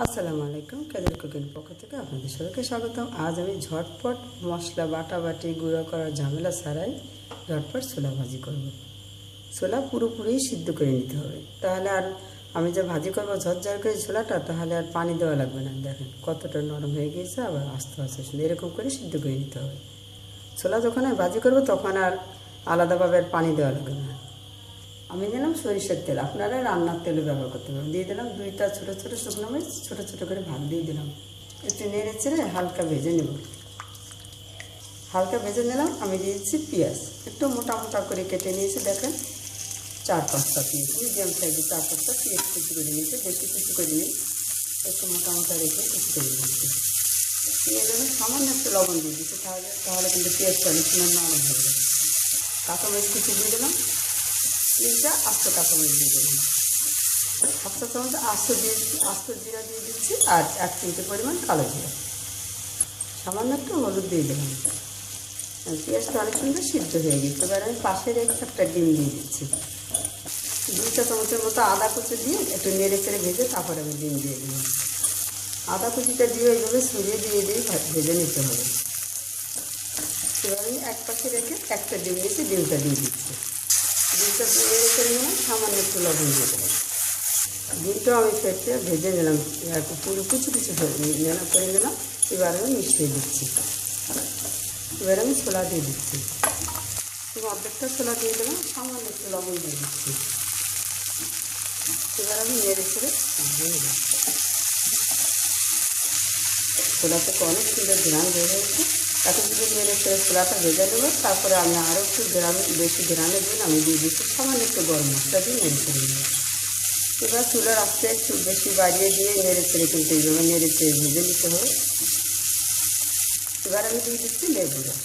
আসসালামু আলাইকুম কাজের কুকিং পক্ষ থেকে আপনাদের সবাইকে স্বাগতম। আজ আমি ঝটপট মশলা বাটা বাটি গুঁড়ো করার ঝামেলা ছাড়াই ঝটপট ছোলা ভাজি করব। ছোলা পুরোপুরি সিদ্ধ করে নিতে হবে। তাহলে আর আমি যে ভাজি করব ঝরঝর করে ছোলাটা, তাহলে আর পানি দেওয়া লাগবে না। দেখেন কতটা নরম হয়ে গিয়েছে, আবার আস্তে আস্তে শুধু এরকম করে সিদ্ধ করে নিতে হবে। ছোলা যখন আমি ভাজি করব, তখন আর আলাদাভাবে আর পানি দেওয়া লাগবে না। আমি দিলাম সরিষার তেল। আপনারা রান্নার তেলও ব্যবহার করতে পারেন দিয়ে দিলাম দুইটা ছোটো ছোটো শুকনো মরিচ, ছোটো ছোটো করে ভাগ দিয়ে দিলাম। একটু নেড়ে চেড়ে হালকা ভেজে নেব। হালকা ভেজে নিলাম, আমি দিয়েছি পেঁয়াজ। একটু মোটা মোটা করে কেটে নিয়েছি, দেখেন। চার পাঁচটা পিস মিডিয়াম সাইজে চার পাঁচটা পেঁয়াজ কুচি করে নিয়েছি, বেশি কুচি করে নিই একটু মোটা মোটা রেখে কুচি করে নিয়েছি। পেঁয়াজ আমি সামান্য একটু লবণ দিয়ে দিচ্ছি, তাহলে তাহলে কিন্তু পেঁয়াজটা সময় নরম হয়ে যাবে। কাঁচামরিচ কুচি দিয়ে দিলাম। তিনটা আস্ত কাঁচামরিচ দিয়ে দিলাম হাফ চা চামচ আস্ত দিয়ে, আস্ত জিরা দিয়ে দিচ্ছি আর এক চিমটে পরিমাণ কালো জিরা। সামান্য একটু হলুদ দিয়ে আর পেঁয়াজটা অনেক সুন্দর সিদ্ধ হয়ে গেছে। এবার আমি পাশে রেখে একটা ডিম দিয়ে দিচ্ছি। দুই চা চামচের মতো আদা কুচি দিয়ে একটু নেড়ে চেড়ে ভেজে তারপরে আমি ডিম দিয়ে দিলাম। আদা কুচিটা দিয়ে এইভাবে ছড়িয়ে দিয়ে দিয়ে ভেজে নিতে হবে। এবার আমি এক পাশে রেখে একটা ডিম দিয়েছি ডিমটা দিয়ে দিচ্ছি। ডিমটা দিয়ে রেখে নিলাম সামান্য একটু লবণ দিয়ে দিলাম। ডিমটাও আমি ফেটে ভেজে নিলাম পুরো কুচি কুচি নেড়া করে নিলাম, এবার আমি মিশিয়ে দিচ্ছি। এবার আমি ছোলা দিয়ে দিচ্ছি। অর্ধেকটা ছোলা দিয়ে দিলাম, সামান্য একটু লবণ দিয়ে দিচ্ছি। এবার আমি নেড়ে ছেড়ে দিয়ে দিলাম। ছোলা থেকে অনেক সুন্দর গ্রাম বের হয়েছে। এখন যদি মেরে ছেড়ে ছোলাটা ভেজে নেব, তারপরে আমি আরও একটু গ্রামে বেশি গ্রামের জন্য আমি দিয়ে দিচ্ছি সামান্য একটু গরম মশলা দিয়ে নেড়ে ছেড়ে নেব। এবার চুলার আস্তে একটু বেশি বাড়িয়ে দিয়ে নেড়ে ছেড়ে কিন্তু এইভাবে নেড়ে ছেড়ে ভেজে নিতে হবে। এবার আমি দিয়ে দিচ্ছি লেবু রস।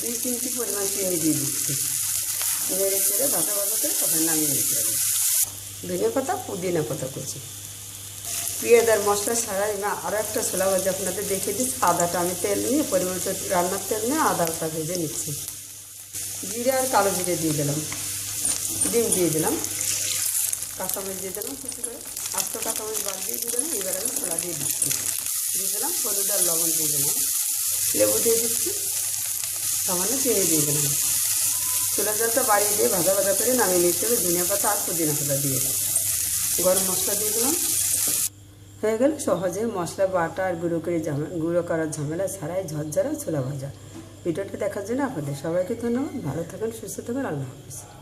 দুই তিনটি পরিমাণ চিনি দিয়ে দিচ্ছি। নেড়ে ছেড়ে ভাজা ভাজা করে তখন নামিয়ে নিতে হবে। ধনে পাতা, পুদিনা পাতা কুচি। পেঁয়াজ আর মশলা ছাড়াই না আরও একটা ছোলা ভাজি আপনাদের দেখিয়ে দিচ্ছি আদাটা আমি তেল নিয়ে পরিমাণ রান্নার তেল নিয়ে আদাটা ভেজে নিচ্ছি। জিরে আর কালো জিরে দিয়ে দিলাম। ডিম দিয়ে দিলাম। কাঁচামরিচ দিয়ে দিলাম কিছু করে। আস্ত কাঁচামরিচ বাদ দিয়ে দিয়ে দিলাম। এবার আমি ছোলা দিয়ে দিচ্ছি। দিয়ে দিলাম হলুদ আর লবণ দিয়ে দিলাম। লেবু দিয়ে দিচ্ছি। সামান্য চিনি দিয়ে দিলাম। ছোলা জলটা বাড়িয়ে দিয়ে ভাজা ভাজা করে নামিয়ে নিতে হবে। ধনিয়া পাতা আর পুদিনা পাতা দিয়ে। দিলাম গরম মশলা দিয়ে দিলাম। হয়ে গেল সহজে মশলা, বাটা আর গুঁড়ো করে গুঁড়ো করার ঝামেলা ছাড়াই ঝরঝরা ছোলা ভাজা। ভিডিওটা দেখার জন্য আপনাদের সবাইকে ধন্যবাদ। ভালো থাকুন, সুস্থ থাকুন, আল্লাহ হাফিজ।